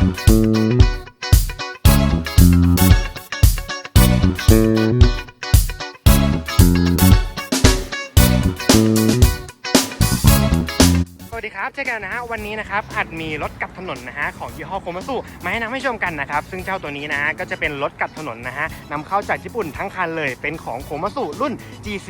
Thank you. วัสดีครับเจอกันนะฮะวันนี้นะครับอาจมีรถกับถนนนะฮะของยี่ห้อโคมาสุมาให้นำให้ชมกันนะครับซึ่งเจ้าตัวนี้นะฮะก็จะเป็นรถกับถนนนะฮะนำเข้าจากญี่ปุ่นทั้งคันเลยเป็นของโคมาสุรุ่น GC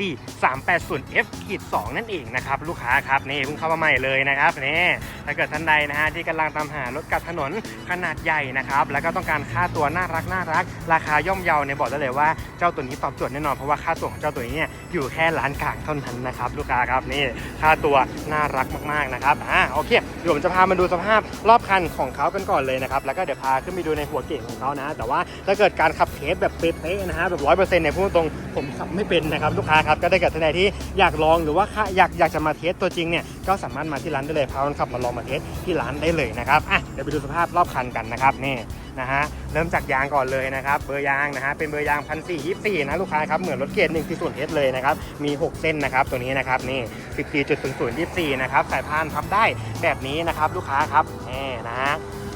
380 F ขีด2นั่นเองนะครับลูกค้าครับนี่เพิ่งเข้ามาใหม่เลยนะครับนี่ถ้าเกิดท่านใดนะฮะที่กำลังตามหารถกับถนนขนาดใหญ่นะครับแล้วก็ต้องการค่าตัวน่ารักน่ารัก ราคาย่อมเยาเนี่ยบอกได้เลยว่าเจ้าตัวนี้ตอบโจทย์แน่นอนเพราะว่าค่าตัวของเจ้าตัวนี้เนี่ยอยู่แค่ล้านกลางเท่านั้นนะครับลูกค้าครับนี่ค่าตัวน่ารักมากๆนะครับอ่าโอเคเดี๋ยวผมจะพามาดูสภาพรอบคันของเขากันก่อนเลยนะครับแล้วก็เดี๋ยวพาขึ้นไปดูในหัวเก่งของเขานะ แต่ว่าถ้าเกิดการขับเทสแบบเป๊ะๆนะฮะแบบร้อยเปอร์เซ็นต์เนี่ยพูดตรงผมขับไม่เป็นนะครับลูกค้าครับก็ได้เกิดท่านใดที่อยากลองหรือว่าอยากอยากจะมาเทสตัวจริงเนี่ยก็สามารถมาที่ร้านได้เลยพาคนขับมาลองมาเทสที่ร้านได้เลยนะครับอะเดี๋ยวไปดูสภาพรอบคันกันนะครับนี่ นะฮะเริ่มจากยางก่อนเลยนะครับเบอร์ยางนะฮะเป็นเบอร์ยางพันสี่ยี่สี่นะลูกค้าครับเหมือนรถเกียร์หนึ่งที่ส่วนเทสเลยนะครับมี 6 เส้นนะครับตัวนี้นะครับนี่สิบสี่จุดศูนย์ศูนย์ยี่สี่นะครับสายพานพับได้แบบนี้นะครับลูกค้าครับนี่นะฮะ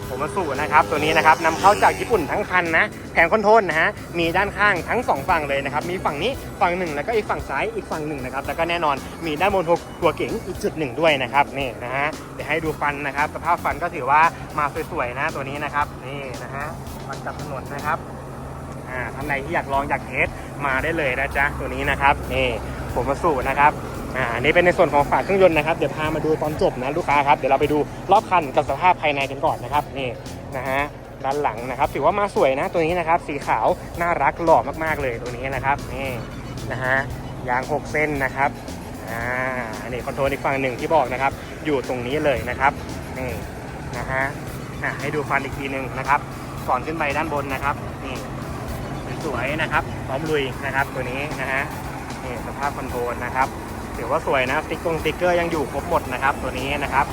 ผมมาสู่นะครับตัวนี้นะครับนำเข้าจากญี่ปุ่นทั้งคันนะแผงคอนโทรลนะฮะมีด้านข้างทั้งสองฝั่งเลยนะครับมีฝั่งนี้ฝั่งหนึ่งแล้วก็อีกฝั่งซ้ายอีกฝั่งหนึ่งนะครับแล้วก็แน่นอนมีด้านบนตัวเก๋งอีกจุดหนึ่งด้วยนะครับนี่นะฮะเดี๋ยวให้ดูฟันนะครับสภาพฟันก็ถือว่ามาสวยๆนะตัวนี้นะครับนี่นะฮะมันกับถนนนะครับอ่าท่านใดที่อยากลองอยากเทสมาได้เลยนะจ๊ะตัวนี้นะครับนี่ผมมาสู่นะครับ อ่านี่เป็นในส่วนของฝาเครื่องยนต์นะครับ เดี๋ยวพามาดูตอนจบนะลูกค้าครับ เดี๋ยวเราไปดูรอบคันกับสภาพภายในกันก่อนนะครับ นี่นะฮะ ด้านหลังนะครับ ถือว่ามาสวยนะตัวนี้นะครับ สีขาว น่ารักหล่อมากๆเลยตัวนี้นะครับ นี่นะฮะ ยาง 6 เส้นนะครับ อ่า อันนี้คอนโทรลอีกฝั่งหนึ่งที่บอกนะครับ อยู่ตรงนี้เลยนะครับ นี่นะฮะ อะให้ดูฟันอีกทีหนึ่งนะครับ ก่อนขึ้นไปด้านบนนะครับ นี่สวยๆนะครับ พร้อมลุยนะครับ ตัวนี้นะฮะ นี่สภาพคอนโทรลนะครับ ถือว่าสวยนะสติ๊กกงสติ๊กเกอร์ยังอยู่ครบหมดนะครับ ตัวนี้นะครับ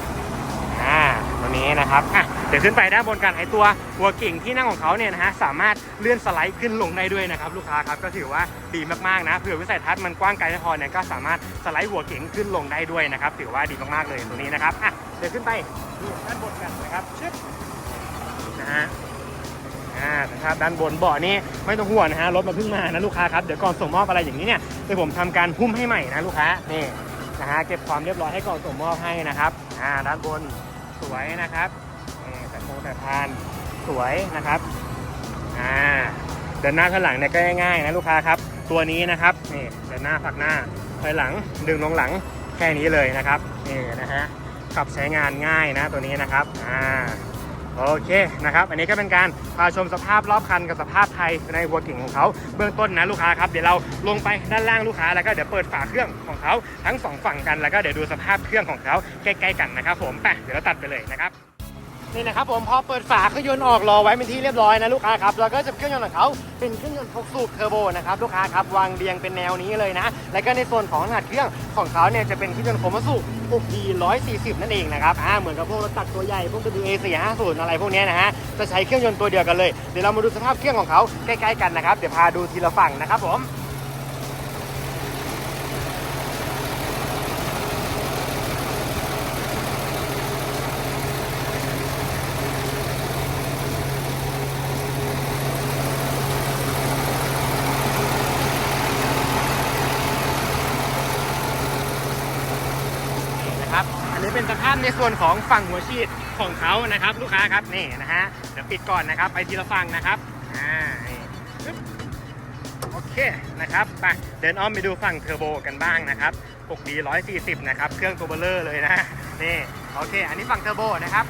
อ่าตัวนี้นะครับอะเดี๋ยวขึ้นไปด้านบนกันไอตัวหัวกิ่งที่นั่งของเขาเนี่ยนะฮะสามารถเลื่อนสไลด์ขึ้นลงได้ด้วยนะครับลูกค้าครับก็ถือว่าดีมากๆนะเผื่อวิสัยทัศน์มันกว้างไกลพอเนี่ยก็สามารถสไลด์หัวกิ่งขึ้นลงได้ด้วยนะครับถือว่าดีมากๆเลยตัวนี้นะครับอะเดี๋ยวขึ้นไปดูด้านบนกันนะครับชึบนะฮะ อ่านะครับด้านบนเบาะนี่ไม่ต้องห่วงนะฮะรถมาเพิ่งมานะลูกค้าครับเดี๋ยวก่อนส่งมอบอะไรอย่างนี้เนี่ยเดี๋ยวผมทำการหุ้มให้ใหม่นะลูกค้านี่นะฮะเก็บความเรียบร้อยให้ก่อนส่งมอบให้นะครับอ่าด้านบนสวยนะครับนี่แต่โครงแต่พานสวยนะครับอ่าเดินหน้าข้างหลังเนี่ยก็ง่ายๆนะลูกค้าครับ ตัวนี้นะครับนี่เดินหน้าฝักหน้าถอยหลังดึงลงหลังแค่นี้เลยนะครับนี่นะฮะขับใช้งานง่ายนะตัวนี้นะครับอ่า โอเคนะครับ อันนี้ก็เป็นการพาชมสภาพรอบคันกับสภาพไทยในหัวกิ่งของเขาเบื้องต้นนะลูกค้าครับเดี๋ยวเราลงไปด้านล่างลูกค้าแล้วก็เดี๋ยวเปิดฝาเครื่องของเขาทั้งสองฝั่งกันแล้วก็เดี๋ยวดูสภาพเครื่องของเขาใกล้ๆกันนะครับผมไปเดี๋ยวเราตัดไปเลยนะครับ นี่นะครับผมพอเปิดฝาเครื่องยนต์ออกรอไว้เป็นที่เรียบร้อยนะลูกค้าครับแล้วก็จะเครื่องยนต์ของเขาเป็นเครื่องยนต์6สูบเทอร์โบนะครับลูกค้าครับวางเรียงเป็นแนวนี้เลยนะ แล้วก็ในส่วนของขนาดเครื่องของเขาเนี่ยจะเป็นเครื่องยนต์โคมาสุ 6D 140 นั่นเองนะครับอ่าเหมือนกับพวกรถตักตัวใหญ่พวก WA 450อะไรพวกนี้นะฮะจะใช้เครื่องยนต์ตัวเดียวกันเลยเดี๋ยวเรามาดูสภาพเครื่องของเขาใกล้ๆกันนะครับเดี๋ยวพาดูทีละฝั่งนะครับผม นี่ะเป็นสภาพในส่วนของฝั่งหัวฉีดของเขานะครับลูกค้าครับนี่นะฮะเดี๋ยวปิดก่อนนะครับ ไปทีละฝั่งนะครับอ่าโอเคนะครับไปเดินอ้อมไปดูฝั่งเทอร์โบกันบ้างนะครับ 6D 140 นะครับ เครื่องตัวเบลเลอร์เลยนะนี่โอเค อันนี้ฝั่งเทอร์โบนะครับ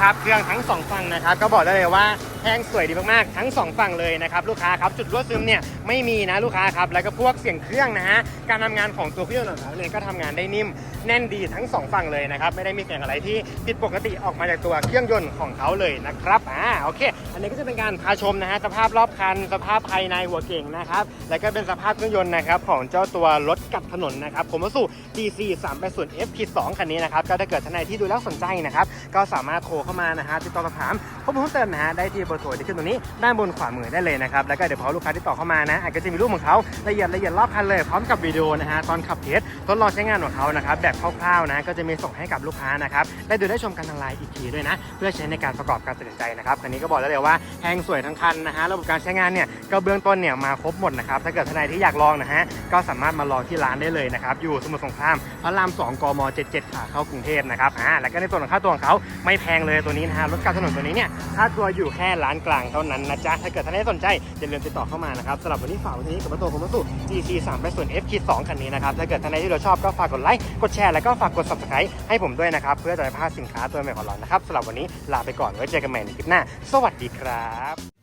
ครับ เครื่องทั้งสองฝั่งนะครับ ก็บอกได้เลยว่า แห้งสวยดีมากๆ ทั้งสองฝั่งเลยนะครับลูกค้าครับจุดรั่วซึมเนี่ยไม่มีนะลูกค้าครับแล้วก็พวกเสียงเครื่องนะฮะการทำงานของตัวเครื่องของเขาเนี่ยก็ทำงานได้นิ่มแน่นดีทั้งสองฝั่งเลยนะครับไม่ได้มีเสียงอะไรที่ผิดปกติออกมาจากตัวเครื่องยนต์ของเขาเลยนะครับอ่าโอเค อันนี้ก็จะเป็นการพาชมนะฮะสภาพรอบคัน สภาพภายในหัวเก่งนะครับแล้วก็เป็นสภาพเครื่องยนต์นะครับของเจ้าตัวรถกับถนนนะครับผมว่าสู่ GC 3 8 0 F 2คันนี้นะครับก็ถ้าเกิดท่านใดที่ดูแล้วสนใจนะครับก็สามารถโทรเข้ามานะฮะติดต่อสอบถาม ข้อมูลเพิ่มเติมนะฮะได้ที่เบอร์โทรที่ขึ้นตรงนี้ด้านบนขวามือได้เลยนะครับแล้วก็เดี๋ยวพอลูกค้าที่ต่อเข้ามานะอาจจะมีรูปของเขาละเอียดละเอียดรอบคันเลยพร้อมกับวิดีโอนะฮะตอนขับเทสทดลองใช้งานของเขานะครับแบบคร่าวๆนะก็จะมีส่งให้กับลูกค้านะครับได้ดูได้ชมกันทางไลน์อีกทีด้วยนะ เพื่อใช้ในการประกอบการตัดสินใจนะครับคันนี้ก็บอกได้เลยว่าแพงสวยทั้งคันนะฮะระบบการใช้งานเนี่ยก็เบื้องต้นเนี่ยมาครบหมดนะครับถ้าเกิดท่านใดที่อยากลองนะฮะก็สามารถมาลองที่ร้านได้เลยนะครับอยู่สมุทรสงครามพระราม2กม77ขาเข้ากรุงเทพนะครับอ่าแล้วก็ในส่วนของค่าตัวของเขาไม่แพงเลยตัวนี้นะฮะรถการถนนตัวนี้เนี่ยค่าตัวอยู่แค่ร้านกลางเท่านั้นนะจ๊ะ ถ้าเกิดท่านใดสนใจอย่าลืมติดต่อเข้ามานะครับสำหรับวันนี้ฝากไว้ที่นี้กับรถตัวคอมมัสุ GC 3 8 0 F 2คันนี้นะครับ ถ้าเกิดท่านใดที่เราชอบก็ฝากกดไลค์ กดแชร์ แล้วก็ฝากกด subscribe ให้ผมด้วยนะครับ เพื่อจะไม่พลาดสินค้าตัวใหม่ของเรานะครับสำหรับวันนี้ลาไปก่อนไว้เจอกันใหม่ในคลิปหน้า สวัสดีครับ